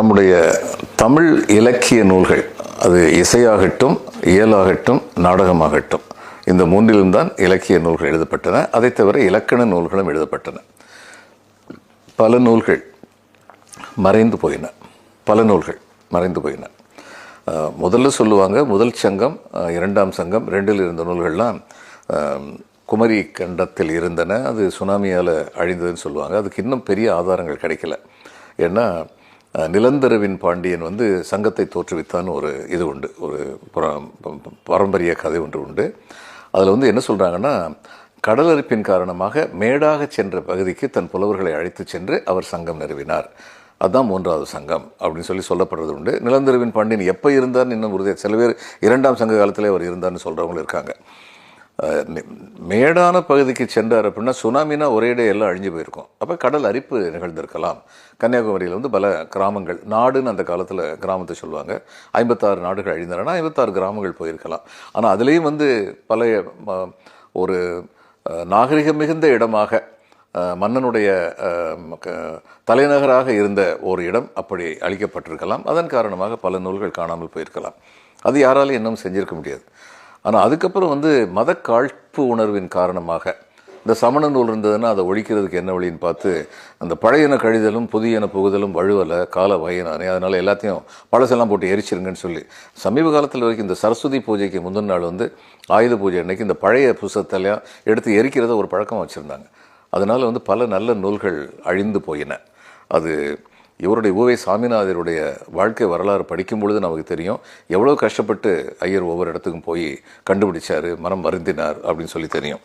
நம்முடைய தமிழ் இலக்கிய நூல்கள் அது இசையாகட்டும் இயலாகட்டும் நாடகமாகட்டும் இந்த மூன்றிலும் தான் இலக்கிய நூல்கள் எழுதப்பட்டன. அதைத் தவிர இலக்கண நூல்களும் எழுதப்பட்டன. பல நூல்கள் மறைந்து போயின. பல நூல்கள் மறைந்து போயின. முதல்ல சொல்லுவாங்க முதல் சங்கம் இரண்டாம் சங்கம் ரெண்டில் இருந்த நூல்கள்லாம் குமரி கண்டத்தில் இருந்தன. அது சுனாமியால் அழிந்ததுன்னு சொல்லுவாங்க. அதுக்கு இன்னும் பெரிய ஆதாரங்கள் கிடைக்கல. ஏன்னா நிலந்தரவின் பாண்டியன் வந்து சங்கத்தை தோற்றுவித்தான் ஒரு இது உண்டு ஒரு பாரம்பரிய கதை ஒன்று உண்டு. அதில் வந்து என்ன சொல்கிறாங்கன்னா கடலரிப்பின் காரணமாக மேடாக சென்ற பகுதிக்கு தன் புலவர்களை அழைத்து சென்று அவர் சங்கம் நிறுவினார். அதுதான் மூன்றாவது சங்கம் அப்படின்னு சொல்லி சொல்லப்படுறது உண்டு. நிலந்தரவின் பாண்டியன் எப்போ இருந்தார்னு இன்னும் உறுதியாக சில பேர் இரண்டாம் சங்க காலத்திலே அவர் இருந்தார்னு சொல்கிறவங்களும் இருக்காங்க. மேடான பகுதிக்கு சென்றார் அப்படின்னா சுனாமினா ஒரே இடம் எல்லாம் அழிஞ்சு போயிருக்கும். அப்போ கடல் அரிப்பு நிகழ்ந்திருக்கலாம். கன்னியாகுமரியில் வந்து பல கிராமங்கள் நாடுன்னு அந்த காலத்தில் கிராமத்தை சொல்லுவாங்க. ஐம்பத்தாறு நாடுகள் அழிந்தனா ஐம்பத்தாறு கிராமங்கள் போயிருக்கலாம். ஆனால் அதுலேயும் வந்து பழைய ஒரு நாகரிகம் மிகுந்த இடமாக மன்னனுடைய தலைநகராக இருந்த ஒரு இடம் அப்படி அழிக்கப்பட்டிருக்கலாம். அதன் காரணமாக பல நூல்கள் காணாமல் போயிருக்கலாம். அது யாராலும் இன்னும் செஞ்சிருக்க முடியாது. ஆனால் அதுக்கப்புறம் வந்து மத காழ்ப்பு உணர்வின் காரணமாக இந்த சமண நூல் இருந்ததுன்னா அதை ஒழிக்கிறதுக்கு என்ன வழின்னு பார்த்து அந்த பழையன கழிதலும் புதியன புகுதலும் வழுவலை கால வயனானே. அதனால் எல்லாத்தையும் பழசெல்லாம் போட்டு எரிச்சிருங்கன்னு சொல்லி. சமீப காலத்தில் வரைக்கும் இந்த சரஸ்வதி பூஜைக்கு முந்தின நாள் வந்து ஆயுத பூஜை அன்னைக்கு இந்த பழைய புஸ்தகத்தெல்லாம் எடுத்து எரிக்கிறத ஒரு பழக்கம் வச்சுருந்தாங்க. அதனால் வந்து பல நல்ல நூல்கள் அழிந்து போயின. அது இவருடைய ஊவை சாமிநாதருடைய வாழ்க்கை வரலாறு படிக்கும் பொழுது நமக்கு தெரியும். எவ்வளோ கஷ்டப்பட்டு ஐயர் ஒவ்வொரு இடத்துக்கும் போய் கண்டுபிடிச்சார் மனம் வருந்தினார் அப்படின்னு சொல்லி தெரியும்.